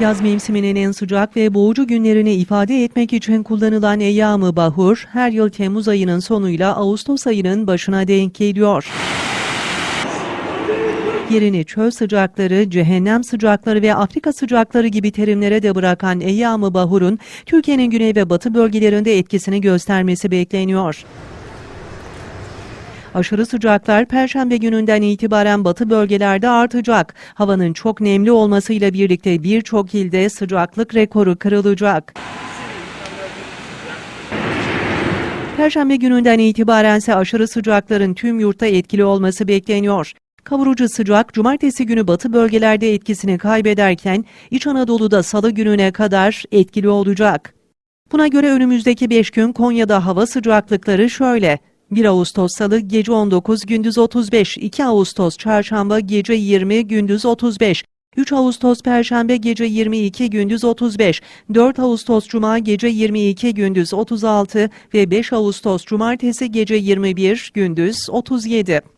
Yaz mevsiminin en sıcak ve boğucu günlerini ifade etmek için kullanılan eyyamı bahur, her yıl Temmuz ayının sonuyla Ağustos ayının başına denk geliyor. Yerini çöl sıcakları, cehennem sıcakları ve Afrika sıcakları gibi terimlere de bırakan eyyamı bahurun Türkiye'nin güney ve batı bölgelerinde etkisini göstermesi bekleniyor. Aşırı sıcaklar perşembe gününden itibaren batı bölgelerde artacak. Havanın çok nemli olmasıyla birlikte birçok ilde sıcaklık rekoru kırılacak. Perşembe gününden itibaren ise aşırı sıcakların tüm yurtta etkili olması bekleniyor. Kavurucu sıcak cumartesi günü batı bölgelerde etkisini kaybederken İç Anadolu'da salı gününe kadar etkili olacak. Buna göre önümüzdeki 5 gün Konya'da hava sıcaklıkları şöyle. 1 Ağustos Salı gece 19 gündüz 35, 2 Ağustos Çarşamba gece 20 gündüz 35, 3 Ağustos Perşembe gece 22 gündüz 35, 4 Ağustos Cuma gece 22 gündüz 36 ve 5 Ağustos Cumartesi gece 21 gündüz 37.